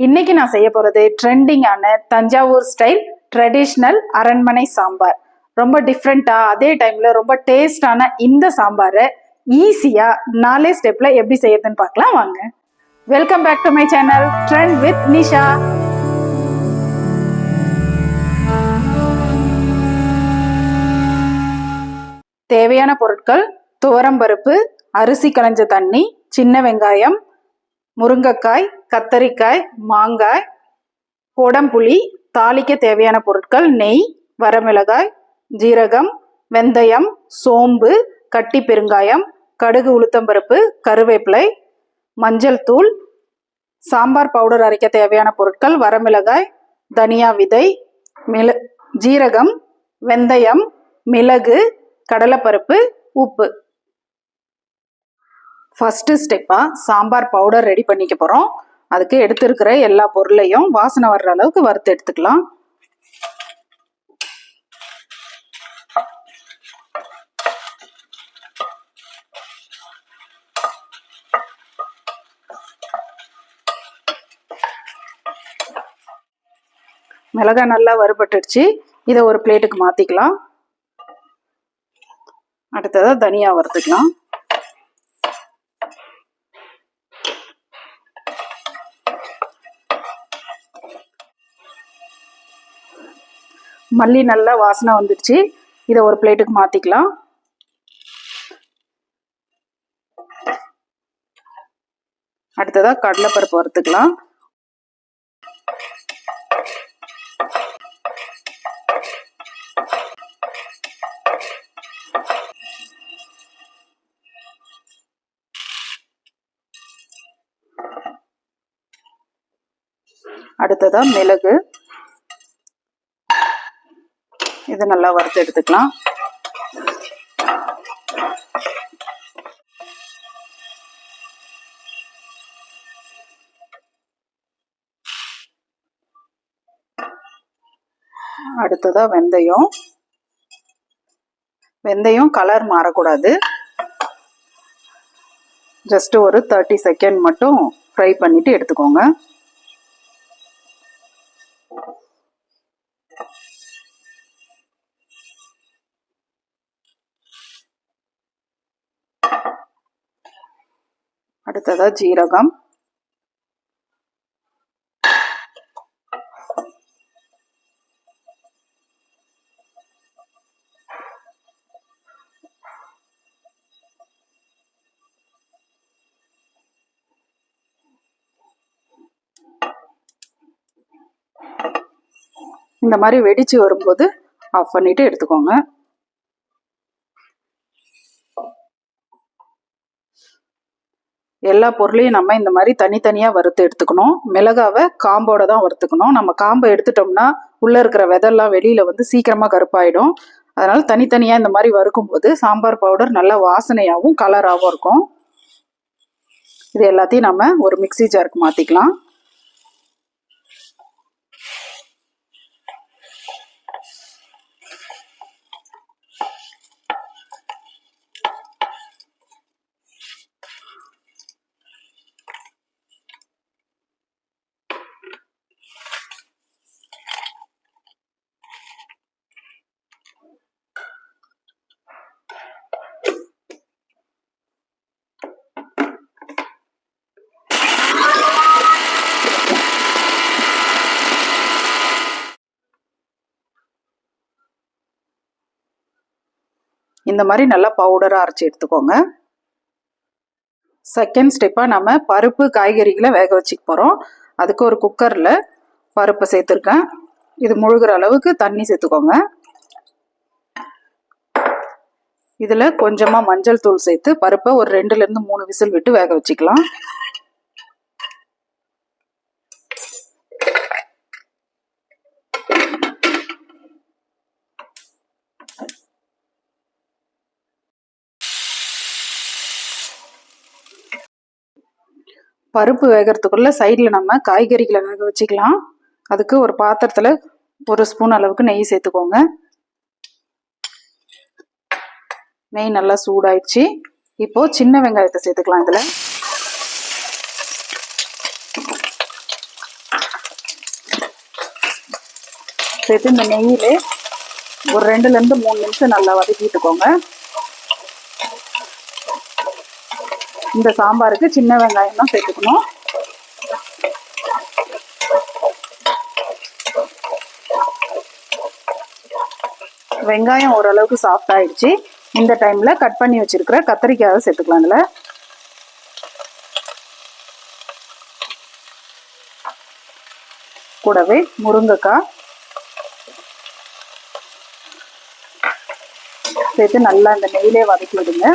இன்னைக்கு நான் செய்ய போறது ட்ரெண்டிங்கான தஞ்சாவூர் ஸ்டைல் ட்ரெடிஷ்னல் அரண்மனை சாம்பார். ரொம்ப டிஃப்ரெண்டா அதே டைம்ல ரொம்ப டேஸ்டான இந்த சாம்பாரை ஈஸியா நாலே ஸ்டெப்ல எப்படி செய்யறதுன்னு பார்க்கலாம் வாங்க. Welcome back to my channel trend with Nisha தேவையான பொருட்கள் துவரம்பருப்பு அரிசி களைஞ்ச தண்ணி சின்ன வெங்காயம் முருங்கைக்காய் கத்தரிக்காய் மாங்காய் கொடம்புளி தாளிக்க தேவையான பொருட்கள் நெய் வரமிளகாய் ஜீரகம் வெந்தயம் சோம்பு கட்டி பெருங்காயம் கடுகு உளுத்தம்பருப்பு கருவேப்பிலை மஞ்சள் தூள் சாம்பார் பவுடர் அரைக்க தேவையான பொருட்கள் வரமிளகாய் தனியா விதை மிள ஜீரகம் வெந்தயம் மிளகு கடலைப்பருப்பு உப்பு. ஃபஸ்ட்டு ஸ்டெப்பாக சாம்பார் பவுடர் ரெடி பண்ணிக்க போகிறோம் அதுக்கு எடுத்துருக்கிற எல்லா பொருளையும் வாசனை வர்ற அளவுக்கு வறுத்து எடுத்துக்கலாம். மிளகாய் நல்லா வறுபட்டுடுச்சு. இதை ஒரு பிளேட்டுக்கு மாற்றிக்கலாம் அடுத்ததாக தனியாக வறுத்துக்கலாம். மல்லி நல்லா வாசனை வந்துடுச்சு. இதை ஒரு பிளேட்டுக்கு மாற்றிக்கலாம் அடுத்ததாக கடலைப்பருப்பு வறுத்துக்கலாம். அடுத்ததாக மிளகு. இது நல்லா வறுத்து எடுத்துக்கலாம். அடுத்ததா வெந்தயம். வெந்தயம் கலர் மாறக்கூடாது. ஜஸ்ட் ஒரு தேர்ட்டி செகண்ட் மட்டும் ஃப்ரை பண்ணிட்டு எடுத்துக்கோங்க. அடுத்ததா ஜீரகம். இந்த மாதிரி வெடிச்சு வரும்போது ஆஃப் பண்ணிட்டு எடுத்துக்கோங்க. எல்லா பொருளையும் நம்ம இந்த மாதிரி தனித்தனியாக வறுத்து எடுத்துக்கணும். மிளகாவை காம்போட தான் வறுத்துக்கணும். நம்ம காம்பை எடுத்துட்டோம்னா உள்ளே இருக்கிற விதெல்லாம் வெளியில் வந்து சீக்கிரமாக கருப்பாயிடும். அதனால் தனித்தனியாக இந்த மாதிரி வறுக்கும்போது சாம்பார் பவுடர் நல்ல வாசனையாகவும் கலராகவும் இருக்கும். இது எல்லாத்தையும் நம்ம ஒரு மிக்சி ஜாருக்கு மாற்றிக்கலாம் இந்த மாதிரி நல்லா பவுடராக அரைச்சி எடுத்துக்கோங்க. செகண்ட் ஸ்டெப்பாக நம்ம பருப்பு காய்கறிகளை வேக வச்சுக்க போகிறோம் அதுக்கு ஒரு குக்கரில் பருப்பை சேர்த்துருக்கேன். இது முழுகிற அளவுக்கு தண்ணி சேர்த்துக்கோங்க. இதில் கொஞ்சமாக மஞ்சள் தூள் சேர்த்து பருப்பை ஒரு ரெண்டுலேருந்து மூணு விசில் விட்டு வேக வச்சுக்கலாம். பருப்பு வேகிறதுக்குள்ளே சைடில் நம்ம காய்கறிகளை வேக வச்சுக்கலாம். அதுக்கு ஒரு பாத்திரத்தில் ஒரு ஸ்பூன் அளவுக்கு நெய் சேர்த்துக்கோங்க. நெய் நல்லா சூடாயிடுச்சு. இப்போது சின்ன வெங்காயத்தை சேர்த்துக்கலாம் இதில். சேர்த்து இந்த நெய்யில் ஒரு ரெண்டுலேருந்து மூணு நிமிஷம் நல்லா வதக்கிட்டுக்கோங்க. இந்த சாம்பாருக்கு சின்ன வெங்காயம் தான் சேர்த்துக்கணும். வெங்காயம் ஓரளவுக்கு சாஃப்ட் ஆயிடுச்சு. இந்த டைம்ல கட் பண்ணி வச்சிருக்கிற கத்திரிக்காயை சேர்த்துக்கலாம் இதுல. கூடவே முருங்கைக்காய் சேர்த்து நல்லா இந்த நெய்யிலே வதக்கி விடுங்க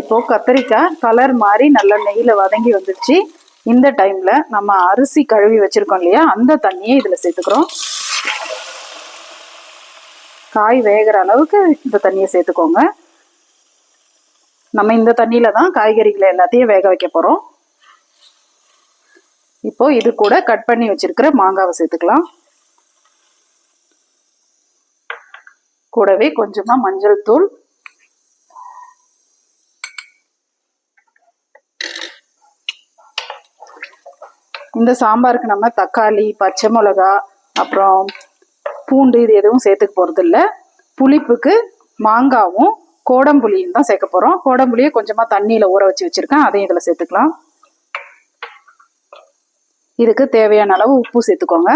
இப்போ கத்திரிக்காய் கலர் மாறி நல்லா நெய்யில் வதங்கி வந்துருச்சு. இந்த டைமில் நம்ம அரிசி கழுவி வச்சுருக்கோம் இல்லையா? அந்த தண்ணியை இதில் சேர்த்துக்கிறோம். காய் வேகிற அளவுக்கு இந்த தண்ணியை சேர்த்துக்கோங்க. நம்ம இந்த தண்ணியில் தான் காய்கறிகளை எல்லாத்தையும் வேக வைக்க போகிறோம் இப்போ இது கூட கட் பண்ணி வச்சிருக்கிற மாங்காவை சேர்த்துக்கலாம். கூடவே கொஞ்சமாக மஞ்சள் தூள் இந்த சாம்பாருக்கு நம்ம தக்காளி பச்சை மிளகா அப்புறம் பூண்டு இது எதுவும் சேர்த்துக்க போகிறது இல்லை புளிப்புக்கு மாங்காவும் கோடம்புளியும் தான் சேர்க்க போகிறோம் கோடம்புளியை கொஞ்சமாக தண்ணியில் ஊற வச்சு வச்சுருக்கேன். அதையும் இதில் சேர்த்துக்கலாம். இதுக்கு தேவையான அளவு உப்பு சேர்த்துக்கோங்க.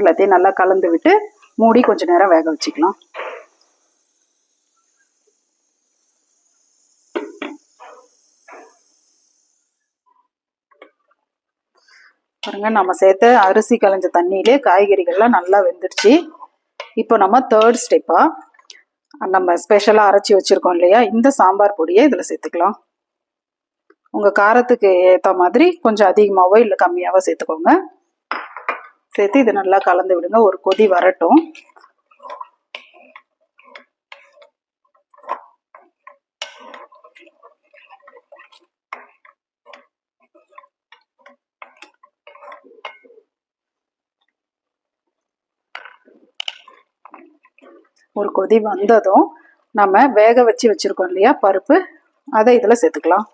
எல்லாத்தையும் நல்லா கலந்து விட்டு மூடி கொஞ்ச நேரம் வேக வச்சுக்கலாம். பாருங்க நம்ம சேர்த்த அரிசி கலைஞ்ச தண்ணியிலே காய்கறிகள்லாம் நல்லா வெந்துடுச்சு இப்போ நம்ம தேர்ட் ஸ்டெப்பா நம்ம ஸ்பெஷலாக அரைச்சி வச்சுருக்கோம் இல்லையா? இந்த சாம்பார் பொடியை இதில் சேர்த்துக்கலாம். உங்கள் காரத்துக்கு ஏற்ற மாதிரி கொஞ்சம் அதிகமாகவோ இல்லை கம்மியாகவோ சேர்த்துக்கோங்க. சேர்த்து இதை நல்லா கலந்து விடுங்க. ஒரு கொதி வரட்டும். ஒரு கொதி வந்ததும் நம்ம வேக வச்சு வச்சிருக்கோம் இல்லையா பருப்பு. அதை இதில் சேர்த்துக்கலாம்.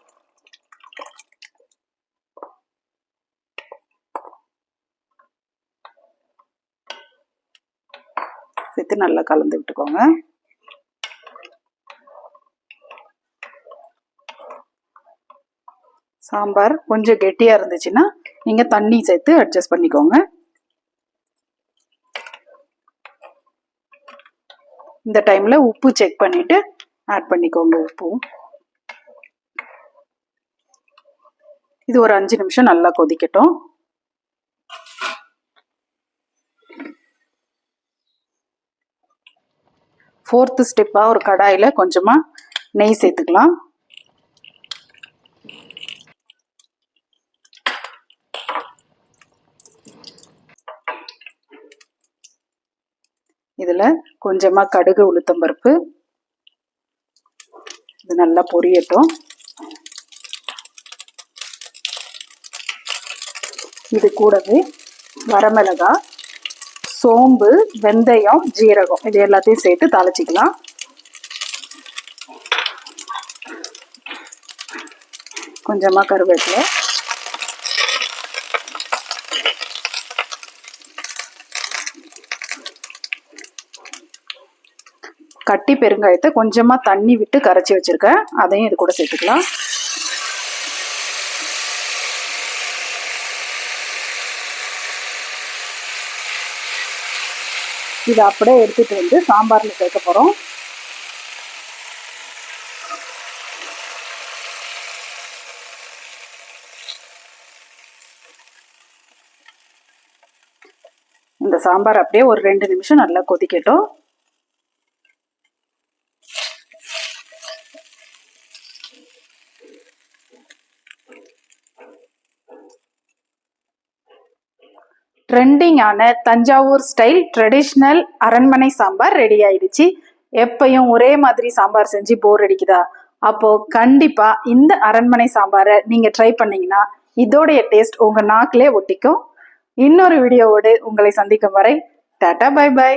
எடுத்து நல்லா கலந்து விட்டுக்கோங்க. சாம்பார் கொஞ்சம் கெட்டியாக இருந்துச்சுன்னா நீங்கள் தண்ணி சேர்த்து அட்ஜஸ்ட் பண்ணிக்கோங்க. இந்த டைமில் உப்பு செக் பண்ணிவிட்டு ஆட் பண்ணிக்கோங்க உப்பும் இது ஒரு அஞ்சு நிமிஷம் நல்லா கொதிக்கட்டும். ஃபோர்த்து ஸ்டெப்பாக ஒரு கடாயில் கொஞ்சமாக நெய் சேர்த்துக்கலாம். இதில் கொஞ்சமாக கடுகு உளுத்தம்பருப்பு இது நல்லா பொரியட்டும். இது கூடவே வரமிளகாய் சோம்பு வெந்தயம் ஜீரகம். இது எல்லாத்தையும் சேர்த்து தாளிச்சிக்கலாம். கொஞ்சமாக கருவேப்பிலை. கட்டி பெருங்காயத்தை கொஞ்சமாக தண்ணி விட்டு கரைச்சி வச்சுருக்கேன். அதையும் இது கூட சேர்த்துக்கலாம். இதை அப்படியே எடுத்துட்டு வந்து சாம்பாரில் சேர்க்க போகிறோம் இந்த சாம்பார் அப்படியே ஒரு ரெண்டு நிமிஷம் நல்லா கொதிக்கட்டும். ட்ரெண்டிங்கான தஞ்சாவூர் ஸ்டைல் ட்ரெடிஷ்னல் அரண்மனை சாம்பார் ரெடி ஆயிடுச்சு. எப்பையும் ஒரே மாதிரி சாம்பார் செஞ்சு போர் அடிக்குதா? அப்போ கண்டிப்பா இந்த அரண்மனை சாம்பாரை நீங்க ட்ரை பண்ணீங்கன்னா இதோடைய டேஸ்ட் உங்க நாக்கிலே ஒட்டிக்கும். இன்னொரு வீடியோவோடு உங்களை சந்திக்கும் வரை டாடா பை பை